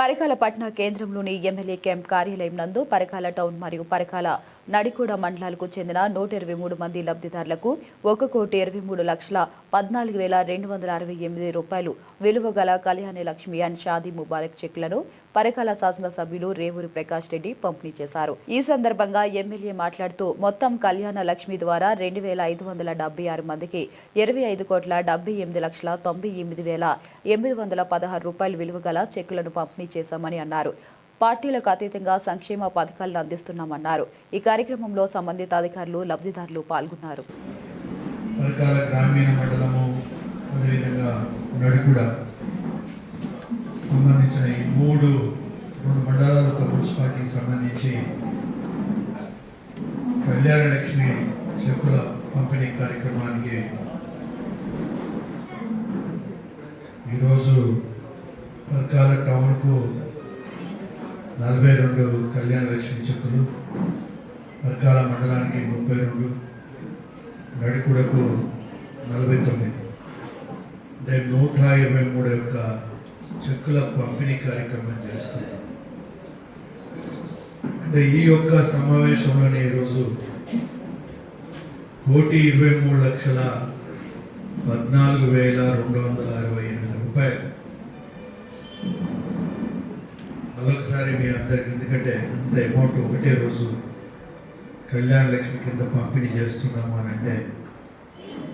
పరికాల పట్న కేంద్రంలోని MLA camp కార్యాలయం నందు పరకాల టౌన్ మరియు పరకాల నడికూడ మండలాలకు చెందిన నూట ఇరవై మూడు మంది లబ్ధిదారులకు ఒక కోటి ఇరవై మూడు లక్షల పద్నాలుగు వేల రెండు వందల అరవై ఎనిమిది రూపాయలు విలువ గల కళ్యాణ లక్ష్మి అండ్ షాదీ ముబారక్ చెక్లను పరకాల శాసనసభ్యులు రేవూరి ప్రకాష్ రెడ్డి పంపిణీ చేశారు. ఈ సందర్భంగా ఎమ్మెల్యే మాట్లాడుతూ మొత్తం కళ్యాణ లక్ష్మి ద్వారా రెండు వేల ఐదు వందల డెబ్బై ఆరు మందికి ఇరవై ఐదు కోట్ల డెబ్బై ఎనిమిది లక్షల తొంభై ఎనిమిది వేల ఎనిమిది వందల పదహారు రూపాయలు విలువ గల చెక్కులను పంపిణీ చేశామని అన్నారు. పార్టీలకు అతీతంగా సంక్షేమ పథకాలను అందిస్తున్నామన్నారు. ఈ కార్యక్రమంలో సంబంధిత అధికారులు లబ్ధిదారులు పాల్గొన్నారు. గ్రామీణ మండలము అదేవిధంగా నడికుడ సంబంధించిన ఈ మూడు రెండు మండలాలు ఒక మున్సిపాలిటీకి సంబంధించి కళ్యాణ లక్ష్మి చెక్కుల పంపిణీ కార్యక్రమానికి ఈరోజు పరకాల నలభై రెండు కళ్యాణ లక్ష్మి చెక్కులు పరకాల మండలానికి ముప్పై రెండు నడికుడకు నలభై తొమ్మిది. అంటే నూట ఇరవై మూడు యొక్క చెక్కుల పంపిణీ కార్యక్రమం చేస్తున్నాం అంటే ఈ యొక్క సమావేశంలోనే ఈరోజు కోటి ఇరవై మూడు లక్షల పద్నాలుగు వేల రెండు వందల అరవై ఎనిమిది రూపాయలు ఒకసారి మీ అందరికి ఎందుకంటే అంత అమౌంట్ ఒకటే రోజు కళ్యాణ లక్ష్మి కింద పంపిణీ చేస్తున్నాము అని అంటే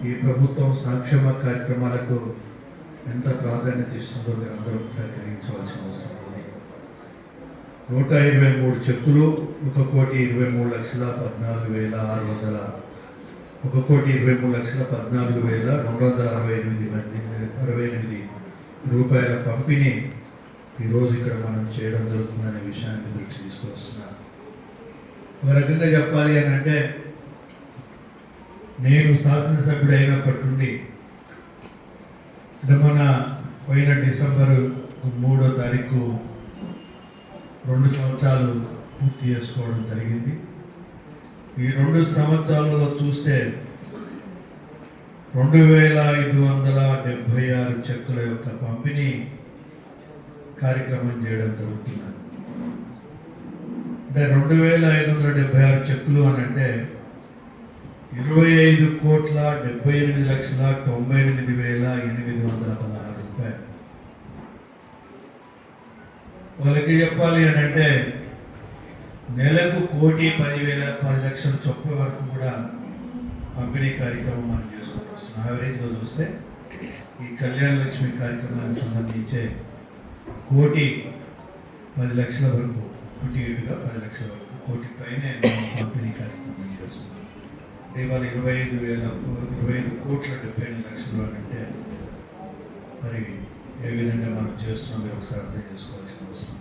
ఈ ప్రభుత్వం సంక్షేమ కార్యక్రమాలకు ఎంత ప్రాధాన్యత ఇస్తుందో మీరు అందరూ ఒకసారి గ్రహించవలసిన అవసరం ఉంది. నూట ఇరవై మూడు చెక్కులు ఒక కోటి ఇరవై మూడు లక్షల పద్నాలుగు వేల ఆరు వందల ఒక కోటి ఇరవై మూడు లక్షల పద్నాలుగు వేల రెండు వందల అరవై ఎనిమిది మంది అరవై ఎనిమిది రూపాయల పంపిణీ ఈరోజు ఇక్కడ మనం చేయడం జరుగుతుందనే విషయాన్ని దృష్టి తీసుకొస్తున్నాను. ఒక రకంగా చెప్పాలి అని అంటే నేను శాసనసభ్యుడు అయినప్పటి నుండి అంటే మన పోయిన డిసెంబర్ మూడో తారీఖు రెండు సంవత్సరాలు పూర్తి చేసుకోవడం జరిగింది. ఈ రెండు సంవత్సరాలలో చూస్తే రెండు వేల ఐదు వందల డెబ్భై ఆరు చెక్కుల యొక్క పంపిణీ కార్యక్రమం చేయడం జరుగుతున్నది. అంటే రెండు వేల ఐదు వందల డెబ్బై ఆరు చెక్కులు అని అంటే ఇరవై ఐదు కోట్ల డెబ్బై ఎనిమిది లక్షల తొంభై ఎనిమిది వేల ఎనిమిది వందల పదహారు రూపాయలు. వాళ్ళకి చెప్పాలి అని అంటే నెలకు కోటి పదివేల పది లక్షల చొప్పున వరకు కూడా పంపిణీ కార్యక్రమం మనం చేసుకుంటూ వస్తున్నాం. యావరేజ్గా చూస్తే ఈ కళ్యాణ లక్ష్మి కార్యక్రమానికి సంబంధించే కోటి పది లక్షల వరకు కోటి ఇటుగా పది లక్షల వరకు కోటి పైన మనం పంపిణీ కార్యక్రమం చేస్తున్నాం అంటే ఇవాళ ఇరవై ఐదు వేల ఇరవై ఐదు కోట్ల డెబ్బై ఐదు లక్షలు అని అంటే మరి ఏ విధంగా మనం చేస్తున్నాం ఒకసారి అర్థం చేసుకోవాల్సిన అవసరం.